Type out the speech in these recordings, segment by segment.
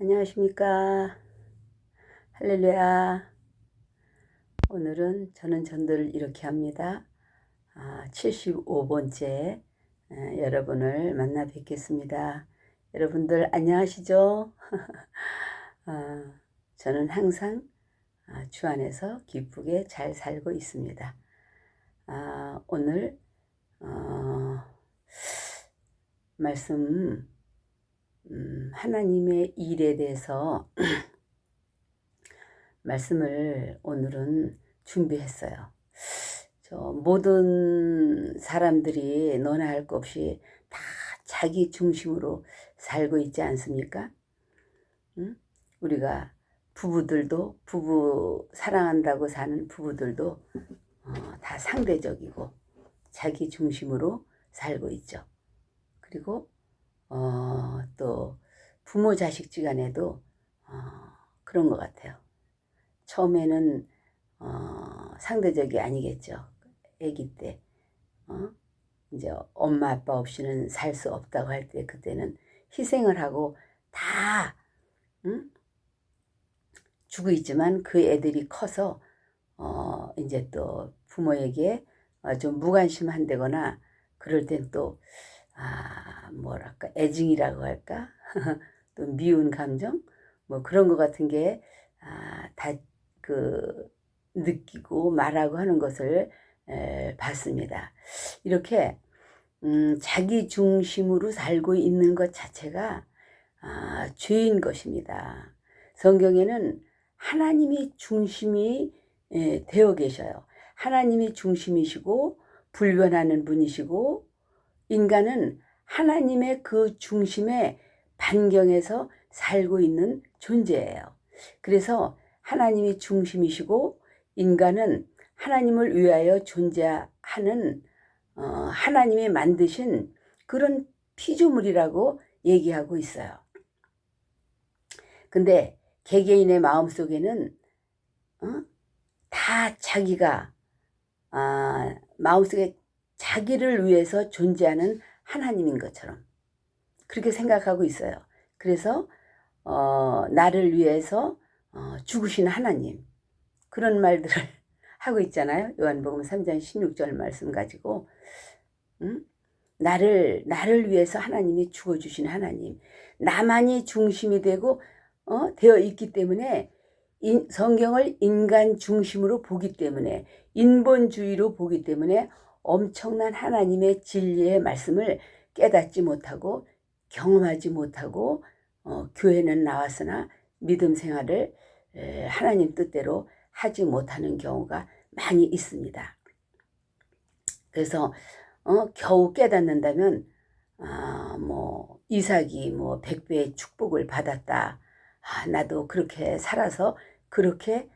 안녕하십니까. 할렐루야. 오늘은 저는 전도를 이렇게 합니다. 아, 75번째 여러분을 만나 뵙겠습니다. 여러분들 안녕하시죠? 아, 저는 항상 아, 주 안에서 기쁘게 잘 살고 있습니다. 아, 오늘 어, 말씀 음, 하나님의 일에 대해서 말씀을 오늘은 준비했어요. 저 모든 사람들이 너나 할 것 없이 다 자기 중심으로 살고 있지 않습니까? 응? 우리가 부부들도 부부 사랑한다고 사는 부부들도 어, 다 상대적이고 자기 중심으로 살고 있죠. 그리고 어, 또 부모 자식 지 간에도 어, 그런 것 같아요. 처음에는 어, 상대적이 아니겠죠. 아기 때 어? 이제 엄마 아빠 없이는 살 수 없다고 할 때 그때는 희생을 하고 다 응? 주고 있지만 그 애들이 커서 어, 이제 또 부모에게 어, 좀 무관심한다거나 그럴 땐또 아, 뭐랄까, 애증이라고 할까? 또 미운 감정? 뭐 그런 것 같은 게, 아, 다, 그, 느끼고 말하고 하는 것을 에, 봤습니다. 이렇게, 음, 자기 중심으로 살고 있는 것 자체가, 아, 죄인 것입니다. 성경에는 하나님이 중심이 에, 되어 계셔요. 하나님이 중심이시고, 불변하는 분이시고, 인간은 하나님의 그 중심의 반경에서 살고 있는 존재예요. 그래서 하나님이 중심이시고 인간은 하나님을 위하여 존재하는 어, 하나님이 만드신 그런 피조물이라고 얘기하고 있어요. 근데 개개인의 마음 속에는 어? 다 자기가 아, 마음속에 자기를 위해서 존재하는 하나님인 것처럼 그렇게 생각하고 있어요. 그래서 어, 나를 위해서 어, 죽으신 하나님 그런 말들을 하고 있잖아요. 요한복음 3장 16절 말씀 가지고 음? 나를 나를 위해서 하나님이 죽어 주신 하나님 나만이 중심이 되고 어, 되어 있기 때문에 인, 성경을 인간 중심으로 보기 때문에 인본주의로 보기 때문에 엄청난 하나님의 진리의 말씀을 깨닫지 못하고 경험하지 못하고 어, 교회는 나왔으나 믿음 생활을 에, 하나님 뜻대로 하지 못하는 경우가 많이 있습니다. 그래서 어, 겨우 깨닫는다면 아, 뭐 이삭이 뭐 백배의 축복을 받았다. 아, 나도 그렇게 살아서 그렇게 에,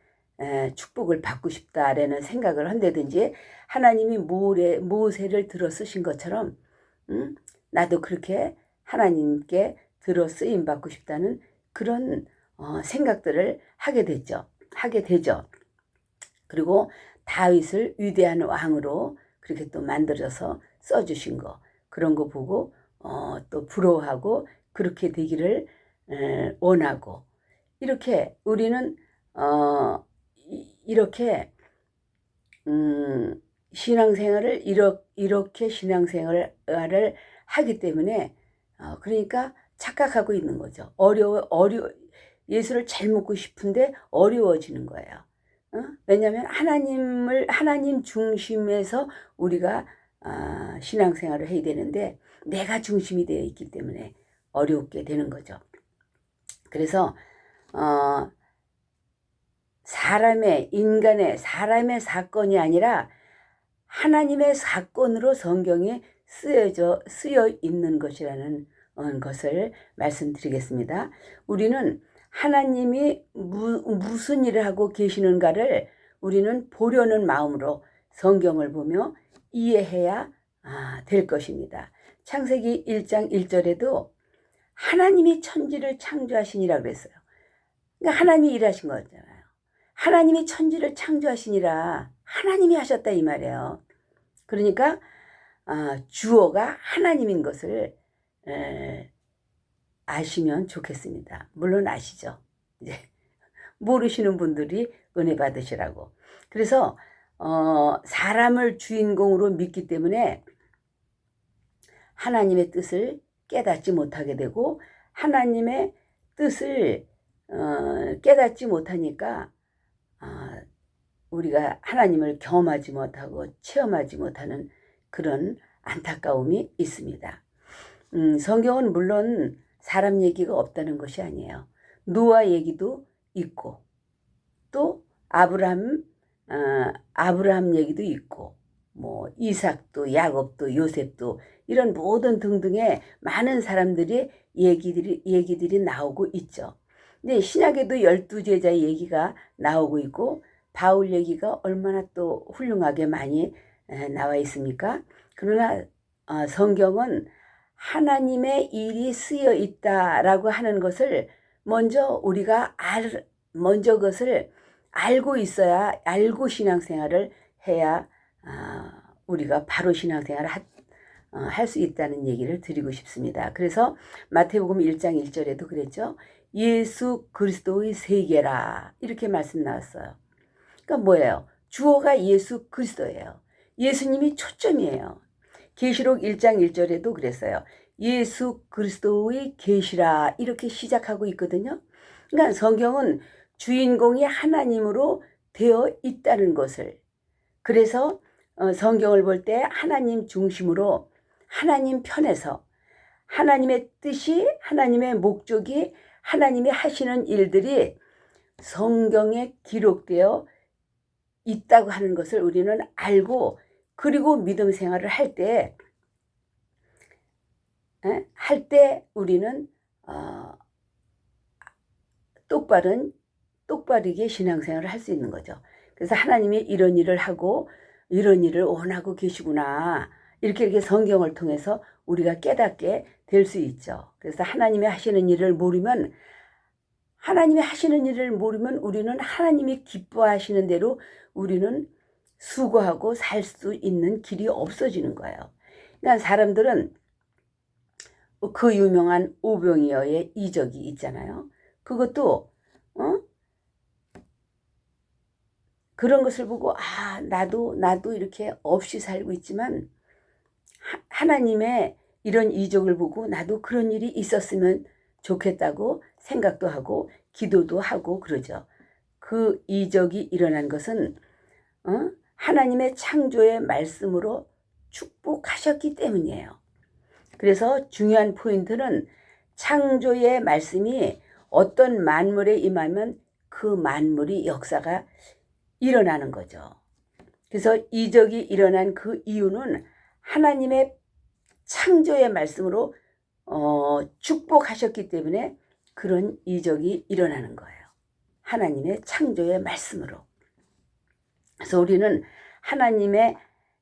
축복을 받고 싶다라는 생각을 한다든지 하나님이 모래, 모세를 들어 쓰신 것처럼 음, 나도 그렇게 하나님께 들어 쓰임 받고 싶다는 그런 어, 생각들을 하게 됐죠. 하게 되죠. 그리고 다윗을 위대한 왕으로 그렇게 또 만들어서 써주신 거 그런 거 보고 어, 또 부러워하고 그렇게 되기를 에, 원하고 이렇게 우리는 어, 이렇게 음, 신앙생활을 이렇게 신앙생활을 하기 때문에 어, 그러니까 착각하고 있는 거죠. 어려워 어려 예수를 잘 먹고 싶은데 어려워지는 거예요. 어? 왜냐하면 하나님을 하나님 중심에서 우리가 아, 신앙생활을 해야 되는데 내가 중심이 되어 있기 때문에 어렵게 되는 거죠. 그래서 어, 사람의 인간의 사람의 사건이 아니라 하나님의 사건으로 성경에 쓰여져 쓰여 있는 것이라는 어, 것을 말씀드리겠습니다. 우리는 하나님이 무, 무슨 일을 하고 계시는가를 우리는 보려는 마음으로 성경을 보며 이해해야 아, 될 것입니다. 창세기 1장 1절에도 하나님이 천지를 창조하시니라 그랬어요. 그러니까 하나님이 일하신 거잖아요. 하나님이 천지를 창조하시니라 하나님이 하셨다 이 말이에요. 그러니까 어, 주어가 하나님인 것을 에, 아시면 좋겠습니다. 물론 아시죠. 이제 모르시는 분들이 은혜 받으시라고. 그래서 어, 사람을 주인공으로 믿기 때문에 하나님의 뜻을 깨닫지 못하게 되고 하나님의 뜻을 어, 깨닫지 못하니까 아, 우리가 하나님을 경험하지 못하고 체험하지 못하는 그런 안타까움이 있습니다. 음, 성경은 물론 사람 얘기가 없다는 것이 아니에요. 노아 얘기도 있고 또 아브라함 어, 아브라함 얘기도 있고 뭐 이삭도 야곱도 요셉도 이런 모든 등등의 많은 사람들이 얘기들이 얘기들이 나오고 있죠. 근데 신약에도 열두 제자의 얘기가 나오고 있고 바울 얘기가 얼마나 또 훌륭하게 많이 나와 있습니까? 그러나 어, 성경은 하나님의 일이 쓰여 있다라고 하는 것을 먼저 우리가 알, 먼저 그것을 알고 있어야 알고 신앙생활을 해야 아, 우리가 바로 신앙생활을 어, 할수 있다는 얘기를 드리고 싶습니다. 그래서 마태복음 1장 1절에도 그랬죠. 예수 그리스도의 세계라 이렇게 말씀 나왔어요. 그러니까 뭐예요? 주어가 예수 그리스도예요. 예수님이 초점이에요. 계시록 1장 1절에도 그랬어요. 예수 그리스도의 계시라 이렇게 시작하고 있거든요. 그러니까 성경은 주인공이 하나님으로 되어 있다는 것을 그래서 어, 성경을 볼 때 하나님 중심으로 하나님 편에서 하나님의 뜻이 하나님의 목적이 하나님이 하시는 일들이 성경에 기록되어 있다고 하는 것을 우리는 알고 그리고 믿음 생활을 할 때, 할 때 우리는, 어, 똑바른, 똑바르게 신앙생활을 할 수 있는 거죠. 그래서 하나님이 이런 일을 하고 이런 일을 원하고 계시구나. 이렇게 이렇게 성경을 통해서 우리가 깨닫게 될 수 있죠. 그래서 하나님이 하시는 일을 모르면 하나님이 하시는 일을 모르면 우리는 하나님이 기뻐하시는 대로 우리는 수고하고 살 수 있는 길이 없어지는 거예요. 그러니까 사람들은 그 유명한 오병이어의 이적이 있잖아요. 그것도 어? 그런 것을 보고 아 나도 나도 이렇게 없이 살고 있지만 하, 나님의 이런 이적을 보고 나도 그런 일이 있었으면 좋겠다고 생각도 하고 기도도 하고 그러죠. 그 이적이 일어난 것은 어? 하나님의 창조의 말씀으로 축복하셨기 때문이에요. 그래서 중요한 포인트는 창조의 말씀이 어떤 만물에 임하면 그 만물이 역사가 일어나는 거죠. 그래서 이적이 일어난 그 이유는 하나님의 창조의 말씀으로 어, 축복하셨기 때문에 그런 이적이 일어나는 거예요. 하나님의 창조의 말씀으로. 그래서 우리는 하나님의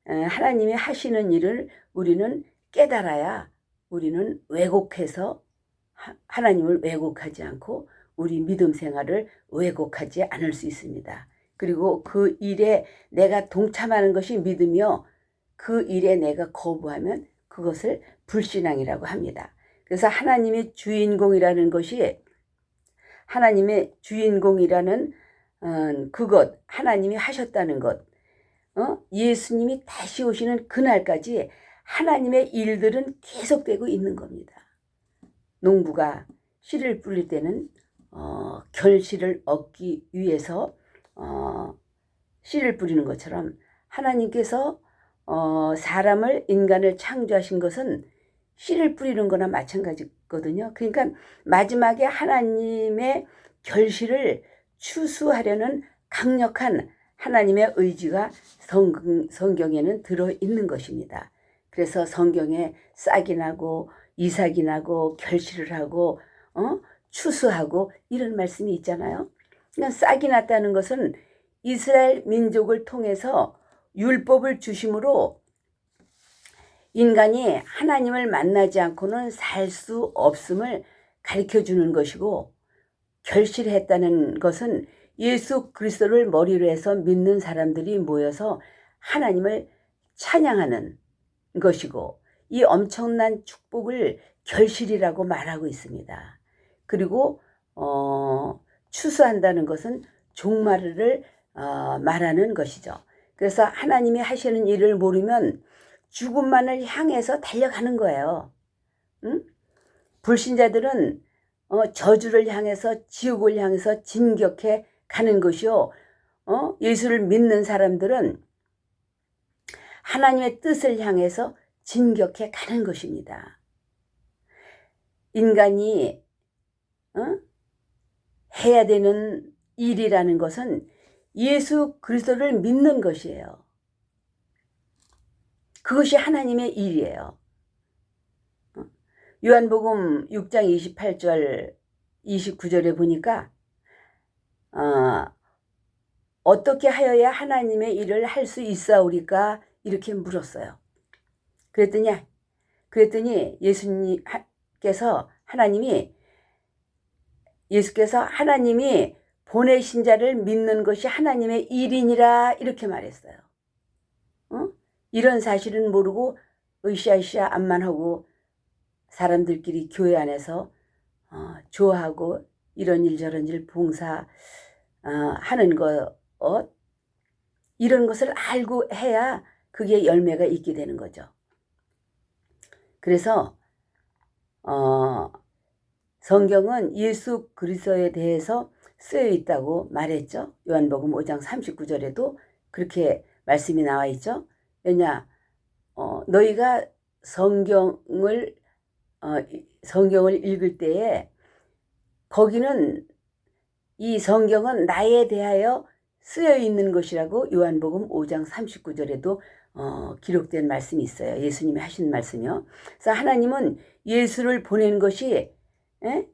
하나님이 하시는 일을 우리는 깨달아야 우리는 왜곡해서 하나님을 왜곡하지 않고 우리 믿음 생활을 왜곡하지 않을 수 있습니다. 그리고 그 일에 내가 동참하는 것이 믿으며 그 일에 내가 거부하면 그것을 불신앙이라고 합니다. 그래서 하나님의 주인공이라는 것이 하나님의 주인공이라는 어, 그것 하나님이 하셨다는 것 어? 예수님이 다시 오시는 그날까지 하나님의 일들은 계속되고 있는 겁니다. 농부가 씨를 뿌릴 때는 어, 결실을 얻기 위해서 어, 씨를 뿌리는 것처럼 하나님께서 어, 사람을 인간을 창조하신 것은 씨를 뿌리는 거나 마찬가지거든요. 그러니까 마지막에 하나님의 결실을 추수하려는 강력한 하나님의 의지가 성, 성경에는 들어 있는 것입니다. 그래서 성경에 싹이 나고 이삭이 나고 결실을 하고 어? 추수하고 이런 말씀이 있잖아요. 그러니까 싹이 났다는 것은 이스라엘 민족을 통해서 율법을 주심으로 인간이 하나님을 만나지 않고는 살 수 없음을 가르쳐 주는 것이고 결실했다는 것은 예수 그리스도를 머리로 해서 믿는 사람들이 모여서 하나님을 찬양하는 것이고 이 엄청난 축복을 결실이라고 말하고 있습니다. 그리고 어, 추수한다는 것은 종말을 어, 말하는 것이죠. 그래서 하나님이 하시는 일을 모르면 죽음만을 향해서 달려가는 거예요. 응? 불신자들은 어, 저주를 향해서 지옥을 향해서 진격해 가는 것이요. 어? 예수를 믿는 사람들은 하나님의 뜻을 향해서 진격해 가는 것입니다. 인간이 어? 해야 되는 일이라는 것은 예수 그리스도를 믿는 것이에요. 그것이 하나님의 일이에요. 어? 요한복음 6장 28절 29절에 보니까 어, 어떻게 하여야 하나님의 일을 할 수 있사오리까 이렇게 물었어요. 그랬더니 그랬더니 예수님께서 하나님이 예수께서 하나님이 보내신 자를 믿는 것이 하나님의 일이니라 이렇게 말했어요. 어? 이런 사실은 모르고 으쌰으쌰 암만 하고 사람들끼리 교회 안에서 어, 좋아하고 이런 일 저런 일 봉사 어, 하는 것 어? 이런 것을 알고 해야 그게 열매가 있게 되는 거죠. 그래서 어, 성경은 예수 그리스도에 대해서 쓰여 있다고 말했죠. 요한복음 5장 39절에도 그렇게 말씀이 나와 있죠. 왜냐, 어, 너희가 성경을 어, 성경을 읽을 때에 거기는 이 성경은 나에 대하여 쓰여 있는 것이라고 요한복음 5장 39절에도 어, 기록된 말씀이 있어요. 예수님이 하신 말씀이요. 그래서 하나님은 예수를 보낸 것이 에?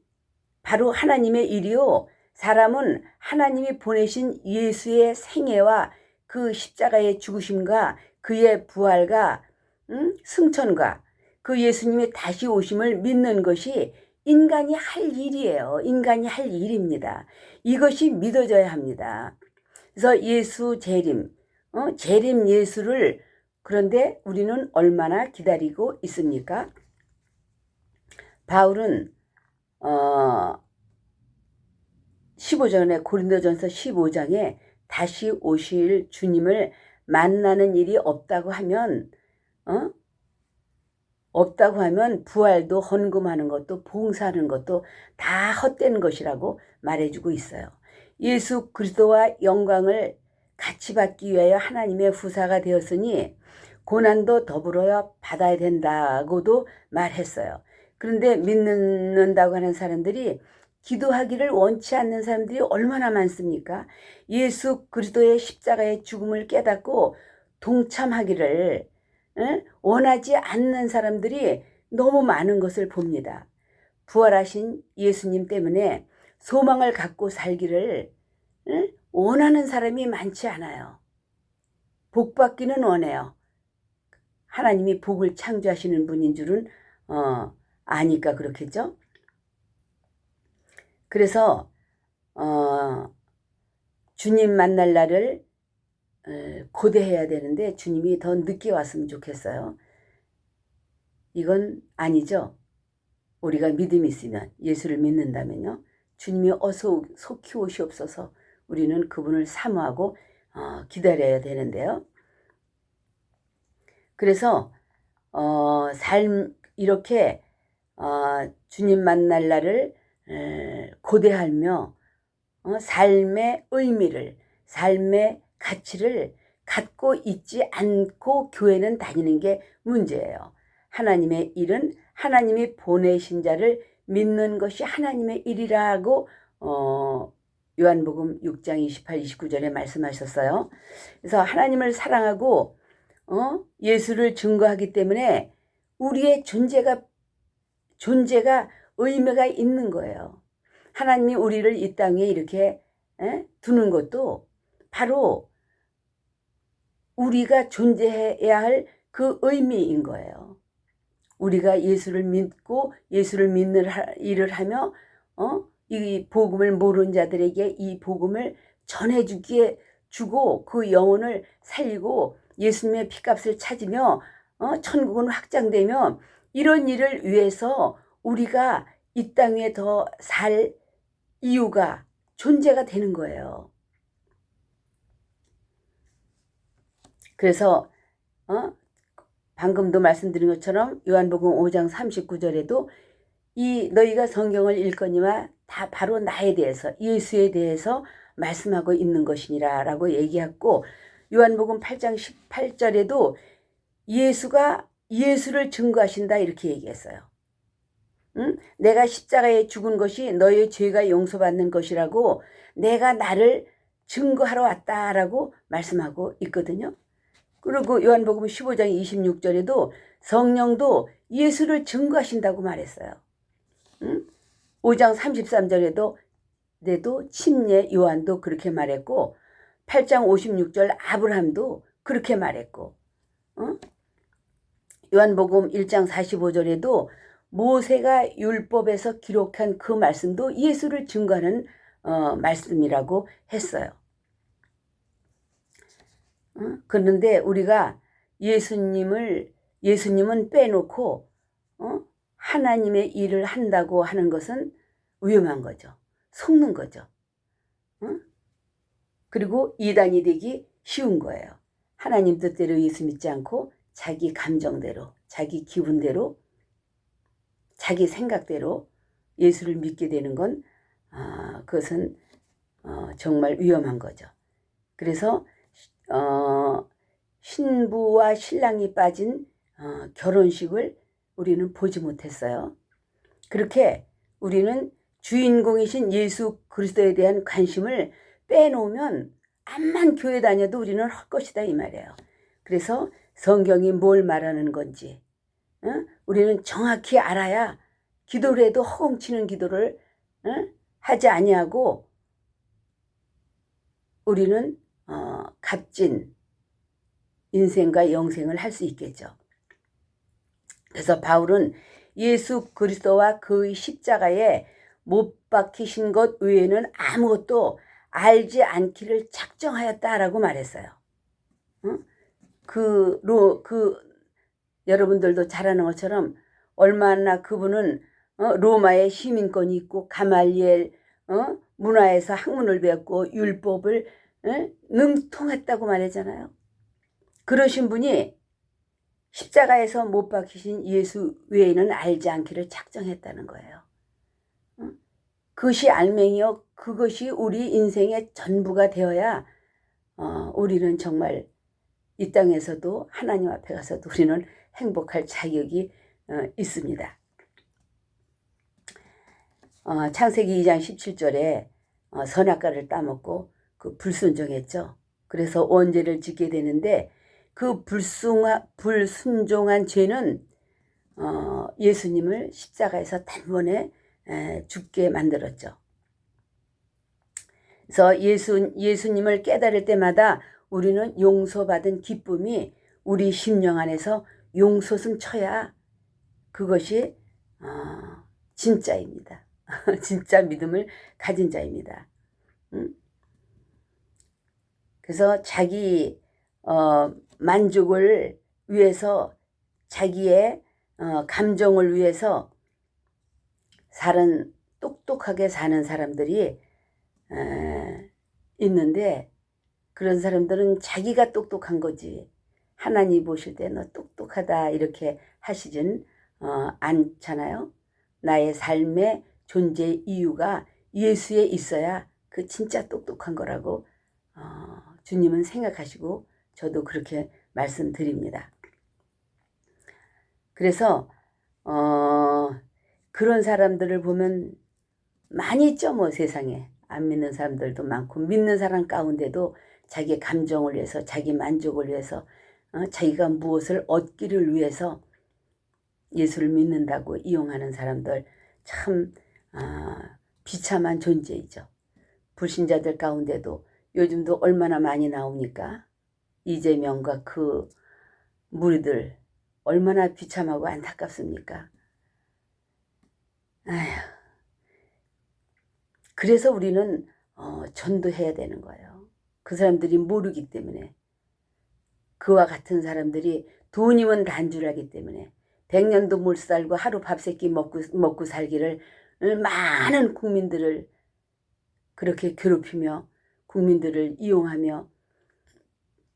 바로 하나님의 일이요. 사람은 하나님이 보내신 예수의 생애와 그 십자가의 죽으심과 그의 부활과 음? 승천과 그 예수님의 다시 오심을 믿는 것이 인간이 할 일이에요. 인간이 할 일입니다. 이것이 믿어져야 합니다. 그래서 예수 재림, 어? 재림 예수를 그런데 우리는 얼마나 기다리고 있습니까? 바울은 어 15전에 고린도전서 15장에 다시 오실 주님을 만나는 일이 없다고 하면 어? 없다고 하면 부활도 헌금하는 것도 봉사하는 것도 다 헛된 것이라고 말해주고 있어요. 예수 그리스도와 영광을 같이 받기 위하여 하나님의 후사가 되었으니 고난도 더불어 받아야 된다고도 말했어요. 그런데 믿는다고 하는 사람들이 기도하기를 원치 않는 사람들이 얼마나 많습니까? 예수 그리스도의 십자가의 죽음을 깨닫고 동참하기를 원하지 않는 사람들이 너무 많은 것을 봅니다. 부활하신 예수님 때문에 소망을 갖고 살기를 원하는 사람이 많지 않아요. 복 받기는 원해요. 하나님이 복을 창조하시는 분인 줄은 어, 아니까 그렇겠죠. 그래서 어, 주님 만날 날을 어, 고대해야 되는데 주님이 더 늦게 왔으면 좋겠어요. 이건 아니죠. 우리가 믿음이 있으면 예수를 믿는다면요. 주님이 어서 속히 오시옵소서 우리는 그분을 사모하고 어, 기다려야 되는데요. 그래서 어, 삶 이렇게 어, 주님 만날 날을 에, 고대하며 어, 삶의 의미를 삶의 가치를 갖고 있지 않고 교회는 다니는 게 문제예요. 하나님의 일은 하나님이 보내신 자를 믿는 것이 하나님의 일이라고 어, 요한복음 6장 28, 29절에 말씀하셨어요. 그래서 하나님을 사랑하고 어? 예수를 증거하기 때문에 우리의 존재가 존재가 의미가 있는 거예요. 하나님이 우리를 이 땅에 이렇게 에? 두는 것도 바로 우리가 존재해야 할 그 의미인 거예요. 우리가 예수를 믿고 예수를 믿는 일을 하며 어? 이 복음을 모르는 자들에게 이 복음을 전해주기에 주고 그 영혼을 살리고 예수님의 피값을 찾으며 어? 천국은 확장되며 이런 일을 위해서 우리가 이 땅에 더 살 이유가 존재가 되는 거예요. 그래서 어? 방금도 말씀드린 것처럼 요한복음 5장 39절에도 이 너희가 성경을 읽거니와 다 바로 나에 대해서 예수에 대해서 말씀하고 있는 것이니라라고 얘기했고 요한복음 8장 18절에도 예수가 예수를 증거하신다 이렇게 얘기했어요. 응? 내가 십자가에 죽은 것이 너의 죄가 용서받는 것이라고 내가 나를 증거하러 왔다라고 말씀하고 있거든요. 그리고 요한복음 15장 26절에도 성령도 예수를 증거하신다고 말했어요. 응? 5장 33절에도 내도 침례 요한도 그렇게 말했고 8장 56절 아브라함도 그렇게 말했고 어? 요한복음 1장 45절에도 모세가 율법에서 기록한 그 말씀도 예수를 증거하는 어, 말씀이라고 했어요. 어? 그런데 우리가 예수님을 예수님은 빼놓고 어? 하나님의 일을 한다고 하는 것은 위험한 거죠. 속는 거죠. 어? 그리고 이단이 되기 쉬운 거예요. 하나님 뜻대로 예수 믿지 않고 자기 감정대로, 자기 기분대로, 자기 생각대로 예수를 믿게 되는 건 아, 그것은 어, 정말 위험한 거죠. 그래서 어, 신부와 신랑이 빠진 어, 결혼식을 우리는 보지 못했어요. 그렇게 우리는 주인공이신 예수 그리스도에 대한 관심을 빼놓으면 암만 교회 다녀도 우리는 헛것이다 이 말이에요. 그래서 성경이 뭘 말하는 건지 어? 우리는 정확히 알아야 기도를 해도 허공치는 기도를 어? 하지 아니하고 우리는 어, 값진 인생과 영생을 할 수 있겠죠. 그래서 바울은 예수 그리스도와 그의 십자가에 못 박히신 것 외에는 아무것도 알지 않기를 작정하였다라고 말했어요. 응? 그, 로, 그, 여러분들도 잘 아는 것처럼 얼마나 그분은 어, 로마의 시민권이 있고 가말리엘 어? 문화에서 학문을 배웠고 율법을 어? 능통했다고 말했잖아요. 그러신 분이 십자가에서 못 박히신 예수 외에는 알지 않기를 작정했다는 거예요. 그것이 알맹이요. 그것이 우리 인생의 전부가 되어야 어, 우리는 정말 이 땅에서도 하나님 앞에 가서도 우리는 행복할 자격이 어, 있습니다. 어, 창세기 2장 17절에 어, 선악과를 따먹고 그 불순종했죠. 그래서 원죄를 짓게 되는데 그 불순하, 불순종한 죄는 어, 예수님을 십자가에서 단번에 에, 죽게 만들었죠. 그래서 예수, 예수님을 깨달을 때마다 우리는 용서받은 기쁨이 우리 심령 안에서 용솟음 쳐야 그것이 어, 진짜입니다. 진짜 믿음을 가진 자입니다. 음? 그래서 자기 어, 만족을 위해서 자기의 어, 감정을 위해서 사는 똑똑하게 사는 사람들이 에, 있는데 그런 사람들은 자기가 똑똑한 거지 하나님 보실 때 너 똑똑하다 이렇게 하시진 어, 않잖아요. 나의 삶의 존재 이유가 예수에 있어야 그 진짜 똑똑한 거라고 어, 주님은 생각하시고 저도 그렇게 말씀드립니다. 그래서 어, 그런 사람들을 보면 많이 있죠 뭐 세상에 안 믿는 사람들도 많고 믿는 사람 가운데도 자기 감정을 위해서 자기 만족을 위해서 어, 자기가 무엇을 얻기를 위해서 예수를 믿는다고 이용하는 사람들 참 아, 비참한 존재이죠. 불신자들 가운데도 요즘도 얼마나 많이 나오니까 이재명과 그 무리들 얼마나 비참하고 안타깝습니까? 아휴. 그래서 우리는 어, 전도해야 되는 거예요. 그 사람들이 모르기 때문에 그와 같은 사람들이 돈이면 단줄 알기 때문에 백년도 못 살고 하루 밥 세끼 먹고 먹고 살기를 많은 국민들을 그렇게 괴롭히며 국민들을 이용하며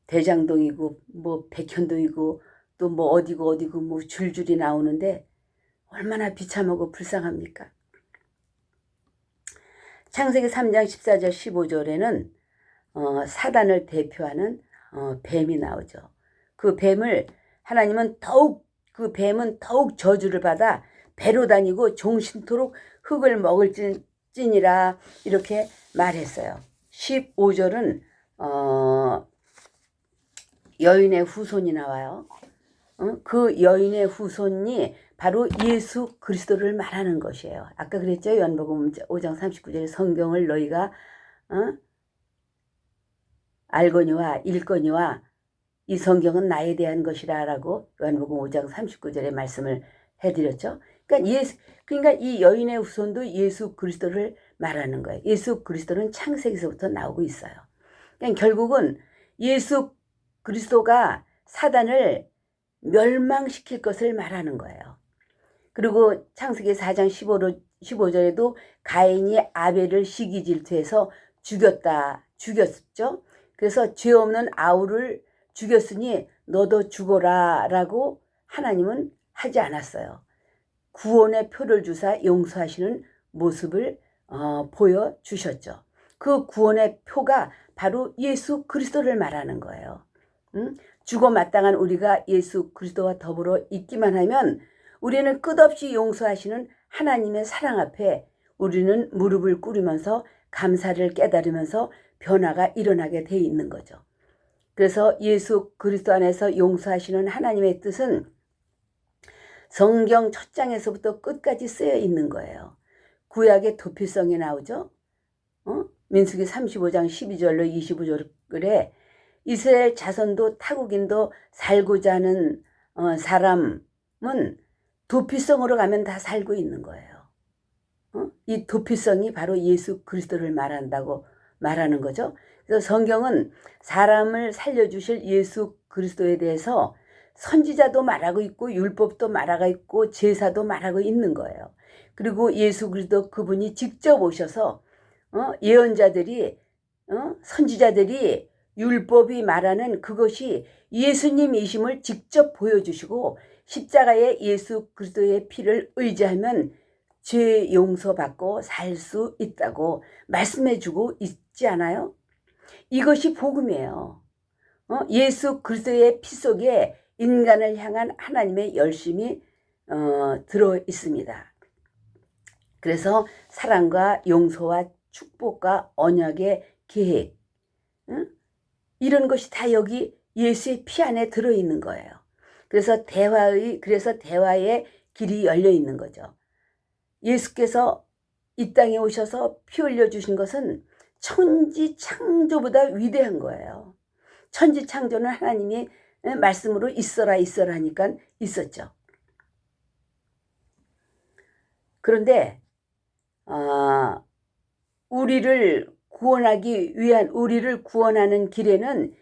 대장동이고 뭐 백현동이고 또 뭐 어디고 어디고 뭐 줄줄이 나오는데 얼마나 비참하고 불쌍합니까? 창세기 3장 14절 15절에는 어, 사단을 대표하는 어, 뱀이 나오죠. 그 뱀을 하나님은 더욱 그 뱀은 더욱 저주를 받아 배로 다니고 종신토록 흙을 먹을 찐, 찐이라 이렇게 말했어요. 15절은 어, 여인의 후손이 나와요. 어? 그 여인의 후손이 바로 예수 그리스도를 말하는 것이에요. 아까 그랬죠. 요한복음 5장 39절에 성경을 너희가 어? 알거니와 읽거니와 이 성경은 나에 대한 것이라 라고 요한복음 5장 39절에 말씀을 해드렸죠. 그러니까 예수 그러니까 이 여인의 후손도 예수 그리스도를 말하는 거예요. 예수 그리스도는 창세기서부터 나오고 있어요. 그러니까 결국은 예수 그리스도가 사단을 멸망시킬 것을 말하는 거예요. 그리고 창세기 4장 15로, 15절에도 가인이 아벨을 시기 질투해서 죽였다, 죽였죠. 그래서 죄 없는 아우를 죽였으니 너도 죽어라 라고 하나님은 하지 않았어요. 구원의 표를 주사 용서하시는 모습을 어, 보여주셨죠. 그 구원의 표가 바로 예수 그리스도를 말하는 거예요. 응? 죽어 마땅한 우리가 예수 그리스도와 더불어 있기만 하면 우리는 끝없이 용서하시는 하나님의 사랑 앞에 우리는 무릎을 꿇으면서 감사를 깨달으면서 변화가 일어나게 돼 있는 거죠. 그래서 예수 그리스도 안에서 용서하시는 하나님의 뜻은 성경 첫 장에서부터 끝까지 쓰여 있는 거예요. 구약의 도피성이 나오죠. 어? 민수기 35장 12절로 25절에 이스라엘 자손도 타국인도 살고자 하는 어, 사람은 도피성으로 가면 다 살고 있는 거예요. 어? 이 도피성이 바로 예수 그리스도를 말한다고 말하는 거죠. 그래서 성경은 사람을 살려주실 예수 그리스도에 대해서 선지자도 말하고 있고 율법도 말하고 있고 제사도 말하고 있는 거예요. 그리고 예수 그리스도 그분이 직접 오셔서 어? 예언자들이 어? 선지자들이 율법이 말하는 그것이 예수님이심을 직접 보여주시고 십자가에 예수 그리스도의 피를 의지하면 죄 용서받고 살 수 있다고 말씀해주고 있 지 않아요? 이것이 복음이에요. 어? 예수 그리스도의 피 속에 인간을 향한 하나님의 열심이 어, 들어 있습니다. 그래서 사랑과 용서와 축복과 언약의 계획 응? 이런 것이 다 여기 예수의 피 안에 들어 있는 거예요. 그래서 대화의 그래서 대화의 길이 열려 있는 거죠. 예수께서 이 땅에 오셔서 피 흘려 주신 것은 천지 창조보다 위대한 거예요. 천지 창조는 하나님이 말씀으로 있어라 있어라 하니까 있었죠. 그런데 어, 우리를 구원하기 위한 우리를 구원하는 길에는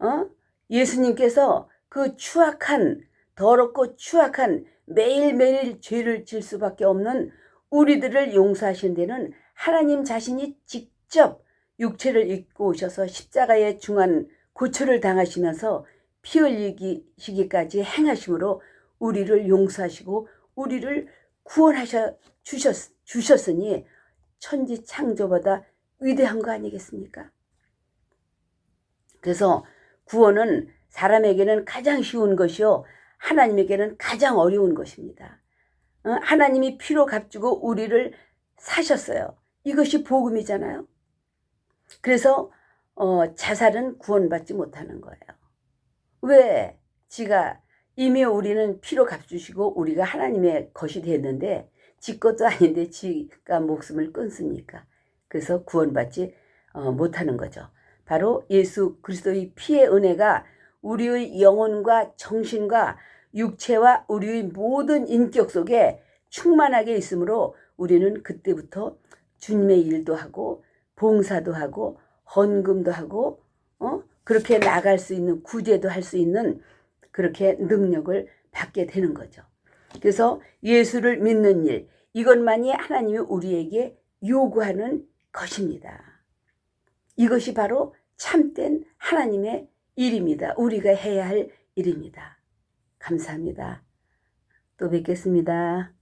어? 예수님께서 그 추악한 더럽고 추악한 매일매일 죄를 질 수밖에 없는 우리들을 용서하신 데는 하나님 자신이 직 접 육체를 입고 오셔서 십자가의 중한 고초를 당하시면서 피 흘리시기까지 행하심으로 우리를 용서하시고 우리를 구원하셔 주셨, 주셨으니 천지 창조보다 위대한 거 아니겠습니까? 그래서 구원은 사람에게는 가장 쉬운 것이요. 하나님에게는 가장 어려운 것입니다. 어? 하나님이 피로 값주고 우리를 사셨어요. 이것이 복음이잖아요. 그래서 어, 자살은 구원받지 못하는 거예요. 왜? 지가 이미 우리는 피로 값주시고 우리가 하나님의 것이 됐는데 지 것도 아닌데 지가 목숨을 끊습니까? 그래서 구원받지 어, 못하는 거죠. 바로 예수 그리스도의 피의 은혜가 우리의 영혼과 정신과 육체와 우리의 모든 인격 속에 충만하게 있으므로 우리는 그때부터 주님의 일도 하고 봉사도 하고 헌금도 하고 어 그렇게 나갈 수 있는 구제도 할 수 있는 그렇게 능력을 받게 되는 거죠. 그래서 예수를 믿는 일, 이것만이 하나님이 우리에게 요구하는 것입니다. 이것이 바로 참된 하나님의 일입니다. 우리가 해야 할 일입니다. 감사합니다. 또 뵙겠습니다.